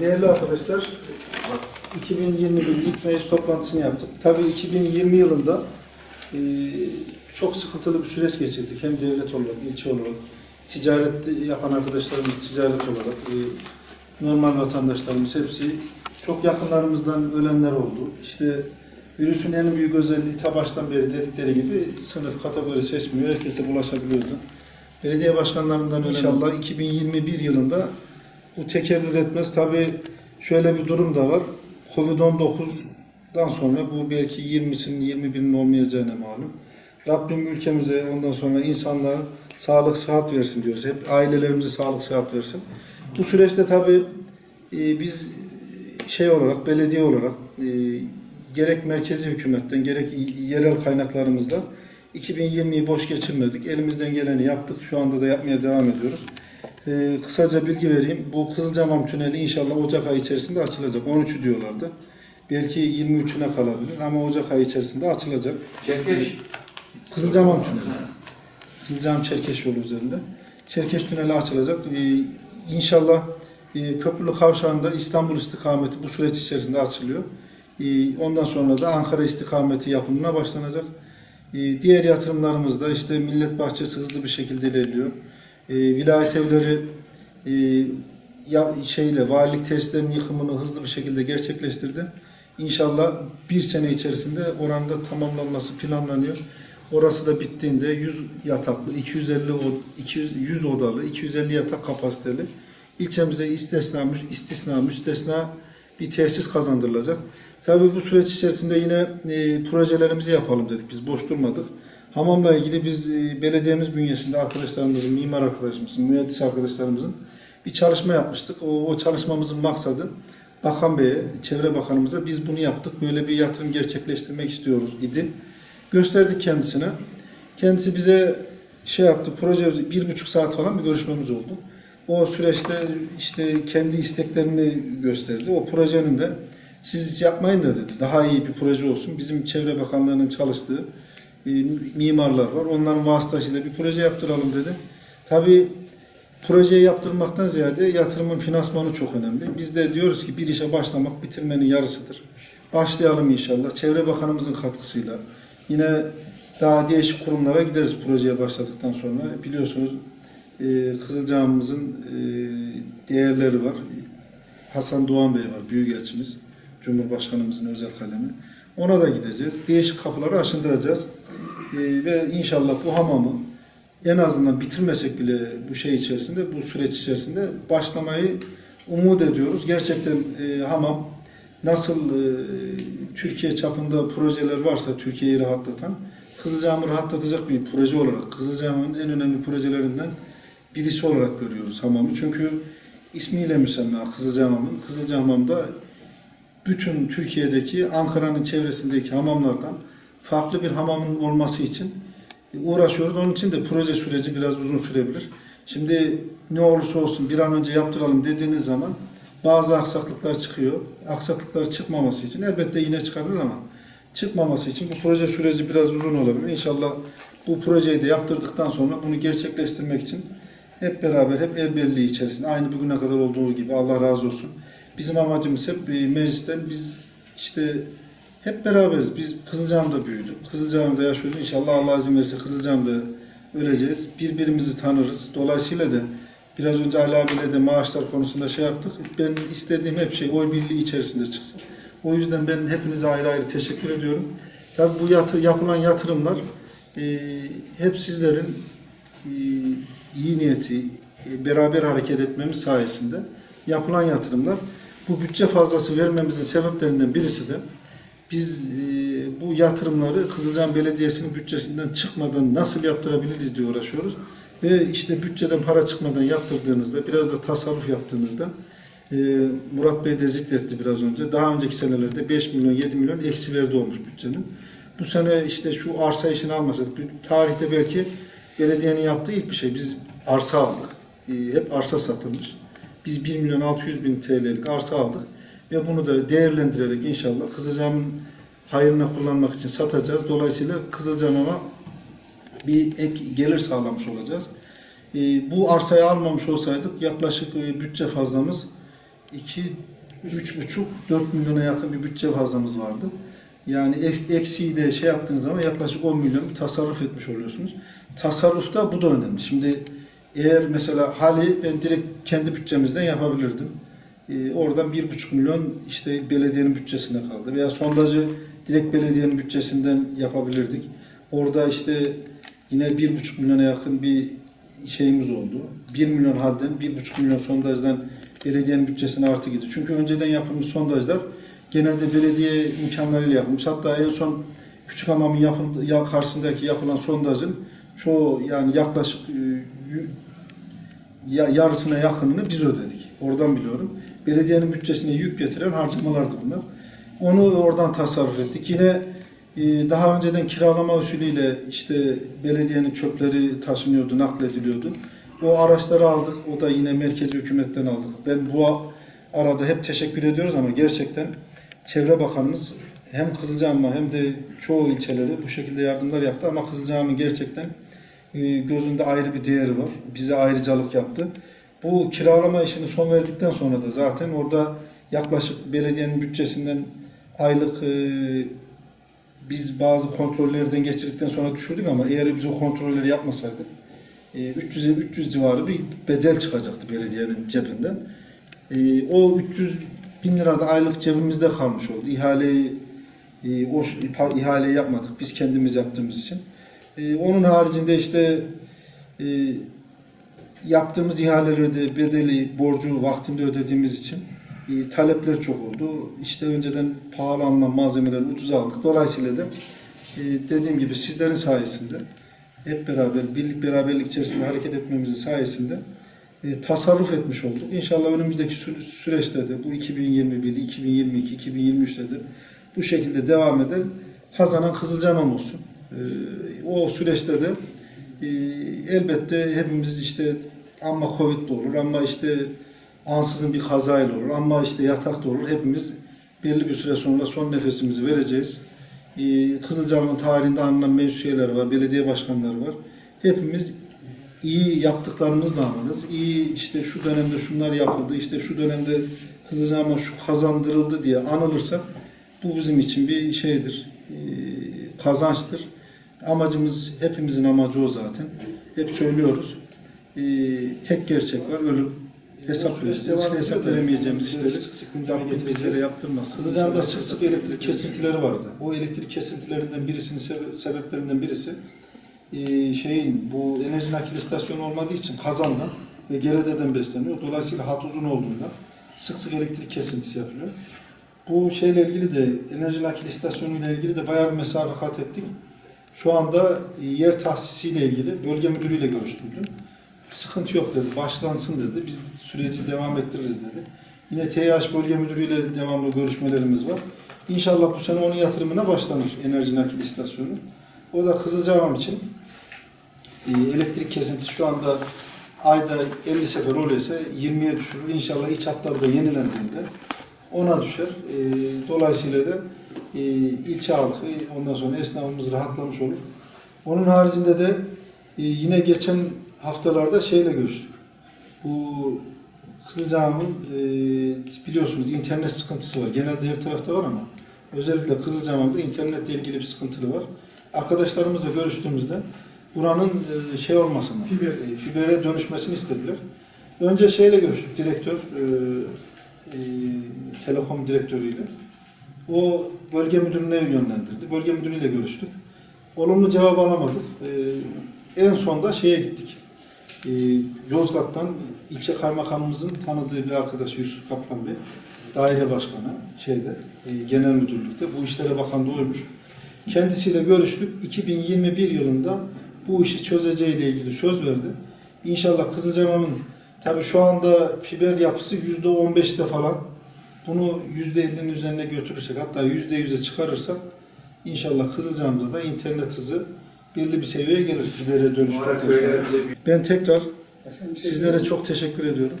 Değerli arkadaşlar, 2021 ilk meclis toplantısını yaptık. Tabii 2020 yılında e, çok sıkıntılı bir süreç geçirdik. Hem devlet olarak, ilçe olarak, ticaret yapan arkadaşlarımız ticaret olarak, e, normal vatandaşlarımız hepsi çok yakınlarımızdan ölenler oldu. İşte virüsün en büyük özelliği ta baştan beri dedikleri gibi sınıf kategori seçmiyor. Herkese bulaşabiliyordu. Belediye başkanlarından ölen inşallah 2021 yılında bu tekerrür etmez. Tabii şöyle bir durum da var. Covid-19'dan sonra bu belki 20'sinin 21'inin olmayacağına malum. Rabbim ülkemize ondan sonra insanlara sağlık sıhhat versin diyoruz. Hep ailelerimize sağlık sıhhat versin. Bu süreçte tabii e, biz şey olarak belediye olarak e, gerek merkezi hükümetten gerek yerel kaynaklarımızla 2020'yi boş geçirmedik. Elimizden geleni yaptık. Şu anda da yapmaya devam ediyoruz. Ee, kısaca bilgi vereyim. Bu Kızılcamam Tüneli inşallah Ocak ayı içerisinde açılacak. 13'ü diyorlardı. Belki 23'üne kalabilir ama Ocak ayı içerisinde açılacak. Çerkeş. Kızılcamam Tüneli. Kızılcamam Çerkeş yolu üzerinde. Çerkeş Tüneli açılacak. Ee, inşallah e, Köprülü Kavşağı'nda İstanbul istikameti bu süreç içerisinde açılıyor. Ee, ondan sonra da Ankara istikameti yapımına başlanacak. Ee, diğer yatırımlarımızda işte Millet Bahçesi hızlı bir şekilde ilerliyor. Ee, vilayet evleri e, ya, şeyle valilik testlerinin yıkımını hızlı bir şekilde gerçekleştirdi. İnşallah bir sene içerisinde oranda tamamlanması planlanıyor. Orası da bittiğinde 100 yataklı, 250 o- 200 100 odalı, 250 yatak kapasiteli ilçemize istisna, istisna, müstesna bir tesis kazandırılacak. Tabii bu süreç içerisinde yine e, projelerimizi yapalım dedik. Biz boş durmadık. Hamamla ilgili biz e, belediyemiz bünyesinde arkadaşlarımızın, mimar arkadaşımızın, mühendis arkadaşlarımızın bir çalışma yapmıştık. O, o çalışmamızın maksadı Bakan Bey'e, Çevre Bakanımıza biz bunu yaptık. Böyle bir yatırım gerçekleştirmek istiyoruz idi. Gösterdik kendisine. Kendisi bize şey yaptı, proje bir buçuk saat falan bir görüşmemiz oldu. O süreçte işte kendi isteklerini gösterdi. O projenin de siz hiç yapmayın da dedi. Daha iyi bir proje olsun. Bizim Çevre Bakanlığı'nın çalıştığı mimarlar var. Onların vasıtasıyla bir proje yaptıralım dedi. Tabii projeyi yaptırmaktan ziyade yatırımın finansmanı çok önemli. Biz de diyoruz ki bir işe başlamak bitirmenin yarısıdır. Başlayalım inşallah. Çevre Bakanımızın katkısıyla. Yine daha değişik kurumlara gideriz projeye başladıktan sonra. Biliyorsunuz e, Kızılcahamamızın e, değerleri var. Hasan Doğan Bey var, Büyükelçimiz. Cumhurbaşkanımızın özel kalemi. Ona da gideceğiz. Değişik kapıları aşındıracağız. E, ve inşallah bu hamamı en azından bitirmesek bile bu şey içerisinde, bu süreç içerisinde başlamayı umut ediyoruz. Gerçekten e, hamam nasıl e, Türkiye çapında projeler varsa Türkiye'yi rahatlatan, Kızılcahamam'ı rahatlatacak bir proje olarak, Kızılcahamam'ın en önemli projelerinden birisi olarak görüyoruz hamamı. Çünkü ismiyle müsemma Kızılcahamam'ın, Kızılcahamam'da bütün Türkiye'deki Ankara'nın çevresindeki hamamlardan farklı bir hamamın olması için uğraşıyoruz. Onun için de proje süreci biraz uzun sürebilir. Şimdi ne olursa olsun bir an önce yaptıralım dediğiniz zaman bazı aksaklıklar çıkıyor. Aksaklıklar çıkmaması için elbette yine çıkabilir ama çıkmaması için bu proje süreci biraz uzun olabilir. İnşallah bu projeyi de yaptırdıktan sonra bunu gerçekleştirmek için hep beraber, hep el birliği içerisinde aynı bugüne kadar olduğu gibi Allah razı olsun. Bizim amacımız hep e, meclisten biz işte hep beraberiz. Biz Kızılcahamam'da büyüdük. Kızılcahamam'da yaşıyoruz. İnşallah Allah izin verirse Kızılcahamam'da öleceğiz. Birbirimizi tanırız. Dolayısıyla da biraz önce Ali abiyle de maaşlar konusunda şey yaptık. Ben istediğim hep şey oy birliği içerisinde çıksın. O yüzden ben hepinize ayrı ayrı teşekkür ediyorum. Tabii bu yatır, yapılan yatırımlar e, hep sizlerin e, iyi niyeti, e, beraber hareket etmemiz sayesinde yapılan yatırımlar. Bu bütçe fazlası vermemizin sebeplerinden birisi de biz e, bu yatırımları Kızılcahamam Belediyesi'nin bütçesinden çıkmadan nasıl yaptırabiliriz diye uğraşıyoruz. Ve işte bütçeden para çıkmadan yaptırdığınızda, biraz da tasarruf yaptığınızda e, Murat Bey de zikretti biraz önce. Daha önceki senelerde 5 milyon, 7 milyon eksilerde olmuş bütçenin. Bu sene işte şu arsa işini almasak, tarihte belki belediyenin yaptığı ilk bir şey. Biz arsa aldık. E, hep arsa satılmış. Biz 1 milyon 600 bin TL'lik arsa aldık ve bunu da değerlendirerek inşallah Kızılcahamam'ın hayrına kullanmak için satacağız. Dolayısıyla Kızılcahamam'a bir ek gelir sağlamış olacağız. E, bu arsayı almamış olsaydık yaklaşık e, bütçe fazlamız 2 üç buçuk 4 milyona yakın bir bütçe fazlamız vardı. Yani eks- eksiği de şey yaptığınız zaman yaklaşık 10 milyon tasarruf etmiş oluyorsunuz. Tasarrufta bu da önemli. Şimdi eğer mesela hali ben direkt kendi bütçemizden yapabilirdim. Ee, oradan bir buçuk milyon işte belediyenin bütçesine kaldı. Veya sondajı direkt belediyenin bütçesinden yapabilirdik. Orada işte yine bir buçuk milyona yakın bir şeyimiz oldu. 1 milyon halden 1,5 milyon sondajdan belediyenin bütçesine artı gitti. Çünkü önceden yapılmış sondajlar genelde belediye imkanlarıyla yapılmış. Hatta en son Küçük Hamam'ın yapıldı, ya karşısındaki yapılan sondajın çoğu yani yaklaşık e, yarısına yakınını biz ödedik. Oradan biliyorum. Belediyenin bütçesine yük getiren harcamalardı bunlar. Onu oradan tasarruf ettik. Yine e, daha önceden kiralama usulüyle işte belediyenin çöpleri taşınıyordu, naklediliyordu. O araçları aldık. O da yine merkez hükümetten aldık. Ben bu arada hep teşekkür ediyoruz ama gerçekten Çevre Bakanımız hem Kızılcahamam'a hem de çoğu ilçeleri bu şekilde yardımlar yaptı ama Kızılcahamam'ın gerçekten e, gözünde ayrı bir değeri var. Bize ayrıcalık yaptı. Bu kiralama işini son verdikten sonra da zaten orada yaklaşık belediyenin bütçesinden aylık e, biz bazı kontrollerden geçirdikten sonra düşürdük ama eğer biz o kontrolleri yapmasaydık e, 300'e 300 civarı bir bedel çıkacaktı belediyenin cebinden. E, o 300 bin lira da aylık cebimizde kalmış oldu. İhaleyi e, o ş- ihaleyi yapmadık. Biz kendimiz yaptığımız için. E, onun haricinde işte e, yaptığımız ihalelerde bedeli, borcu vaktinde ödediğimiz için e, talepler çok oldu. İşte önceden pahalı alınan malzemeleri ucuza aldık. Dolayısıyla da e, dediğim gibi sizlerin sayesinde hep beraber, birlik beraberlik içerisinde hareket etmemizin sayesinde e, tasarruf etmiş olduk. İnşallah önümüzdeki sü- süreçte de bu 2021, 2022, 2023'te de bu şekilde devam eder. Kazanan Kızılcahamam olsun. E, o süreçte de e, elbette hepimiz işte ama Covid de olur ama işte ansızın bir kazayla olur ama işte yatakta olur. Hepimiz belli bir süre sonra son nefesimizi vereceğiz. Ee, Kızılcahamam'ın tarihinde anılan meclis üyeleri var, belediye başkanları var. Hepimiz iyi yaptıklarımızla anlarız. İyi işte şu dönemde şunlar yapıldı, işte şu dönemde Kızılcahamam'a şu kazandırıldı diye anılırsak bu bizim için bir şeydir, ee, kazançtır. Amacımız, hepimizin amacı o zaten. Hep söylüyoruz. Ee, tek gerçek var, ölüm. Hesap vereceğiz. Hesap veremeyeceğimiz işleri Rabbim bizlere yaptırmasın. Kızılcahamam'da sık sık elektrik kesintileri vardı. O elektrik kesintilerinden birisinin sebe- sebeplerinden birisi e, şeyin bu enerji nakil istasyonu olmadığı için kazandan ve Gerede'den besleniyor. Dolayısıyla hat uzun olduğunda sık sık elektrik kesintisi yapılıyor. Bu şeyle ilgili de enerji nakil istasyonu ile ilgili de bayağı bir mesafe kat ettik. Şu anda yer tahsisiyle ilgili bölge müdürüyle görüştüm dün. Sıkıntı yok dedi, başlansın dedi. Biz süreci devam ettiririz dedi. Yine TH bölge müdürüyle devamlı görüşmelerimiz var. İnşallah bu sene onun yatırımına başlanır enerji nakil istasyonu. O da Kızılcahamam için e, elektrik kesintisi şu anda ayda 50 sefer oluyorsa 20'ye düşürür. İnşallah iç hatlar da yenilendiğinde ona düşer. E, dolayısıyla da e, ilçe halkı ondan sonra esnafımız rahatlamış olur. Onun haricinde de e, yine geçen haftalarda şeyle görüştük. Bu Kızılcahamam'ın e, biliyorsunuz internet sıkıntısı var. Genelde her tarafta var ama özellikle Kızılcahamam'da internetle ilgili bir sıkıntılı var. Arkadaşlarımızla görüştüğümüzde buranın e, şey olmasını, Fiber. e, fibere dönüşmesini istediler. Önce şeyle görüştük, direktör, e, e, telekom direktörüyle. O bölge müdürüne yönlendirdi. Bölge müdürüyle görüştük. Olumlu cevap alamadık. E, en sonda şeye gittik. E, Yozgat'tan ilçe kaymakamımızın tanıdığı bir arkadaş Yusuf Kaplan Bey, daire başkanı şeyde, e, genel müdürlükte, bu işlere bakan da. Kendisiyle görüştük. 2021 yılında bu işi çözeceğiyle ilgili söz verdi. İnşallah Kızılcahamam'ın tabii şu anda fiber yapısı yüzde 15'te falan. Bunu yüzde 50'nin üzerine götürürsek hatta yüzde 100'e çıkarırsak inşallah Kızılcahamam'da da internet hızı belli bir seviyeye gelir fibere dönüştükten sonra. Ben tekrar sizlere çok teşekkür ediyorum.